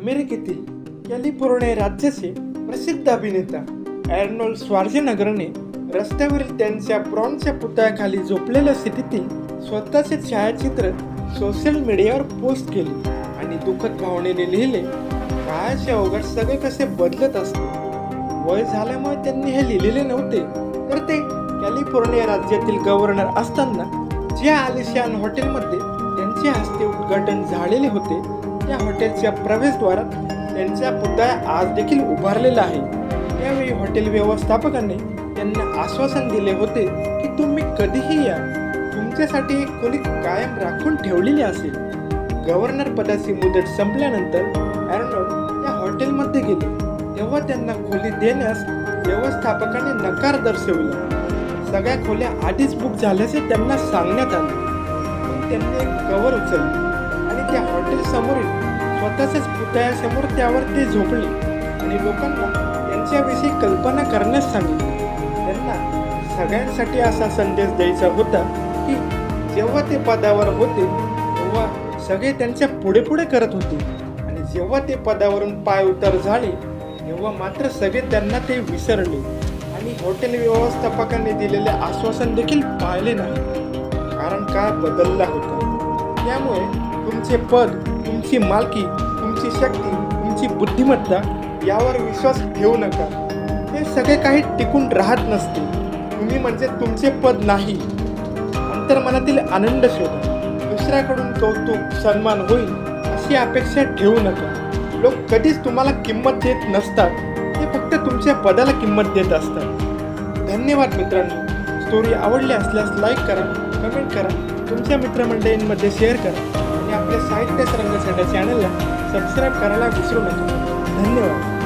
अमेरिकेतील कॅलिफोर्निया राज्याचे प्रसिद्ध अभिनेता ॲर्नोल्ड स्वार्जेनगरने रस्त्यावरील त्यांच्या ब्रॉन्झच्या पुतळ्याखाली झोपलेल्या स्थितीतील स्वतःचे छायाचित्र सोशल मीडियावर पोस्ट केले आणि दुःखद भावनेने लिहिले काळाच्या अवघड सगळे कसे बदलत असते वय झाल्यामुळे त्यांनी हे लिहिलेले नव्हते तर ते कॅलिफोर्निया राज्यातील गव्हर्नर असताना ज्या आलिशान हॉटेलमध्ये त्यांच्या हस्ते उद्घाटन झालेले होते त्या हॉटेलच्या प्रवेशद्वारात त्यांचा पुतळा आज देखील उभारलेला आहे. त्यावेळी हॉटेल व्यवस्थापकाने त्यांना आश्वासन दिले होते की तुम्ही कधीही या. तुमच्यासाठी एक खोली कायम राखून ठेवलेली असेल. गव्हर्नर पदाची मुदत संपल्यानंतर ॲर्नोल्ड या हॉटेलमध्ये गेले. तेव्हा त्यांना खोली देण्यास व्यवस्थापकाने नकार दर्शविला. सगळ्या खोल्या आधीच बुक झाल्याचे त्यांना सांगण्यात आले. त्यांनी एक कवर उचलले. समोरील स्वतःच्याच पुतळ्यासमोर त्यावर ते झोपले. आणि लोकांना त्यांच्याविषयी कल्पना करण्यास सांगितले. त्यांना सगळ्यांसाठी असा संदेश द्यायचा होता की जेव्हा ते पदावर होते तेव्हा सगळे त्यांच्या पुढे पुढे करत होते. आणि जेव्हा ते पदावरून पाय उतार झाले तेव्हा मात्र सगळे त्यांना ते विसरले. आणि हॉटेल व्यवस्थापकांनी दिलेले आश्वासन देखील पाळले नाही. कारण काळ बदलला होता. त्यामुळे तुमचे पद तुमची मालकी तुमची शक्ती तुमची बुद्धिमत्ता यावर विश्वास ठेवू नका. हे सगळे काही टिकून राहत नसते तुम्ही म्हणजे तुमचे पद नाही. अंतर्मनातील आनंद शोधा. दुसऱ्याकडून कौतुक सन्मान होईल अशी अपेक्षा ठेवू नका. लोक कधीच तुम्हाला किंमत देत नसतात. ते फक्त तुमच्या पदाला किंमत देत असतात. धन्यवाद मित्रांनो. स्टोरी आवडली असल्यास लाईक करा कमेंट करा. तुमच्या मित्रमंडळींमध्ये शेअर करा आणि आपल्या साहित्य रंगसाठ्या चॅनलला सबस्क्राईब करायला विसरू नका. धन्यवाद.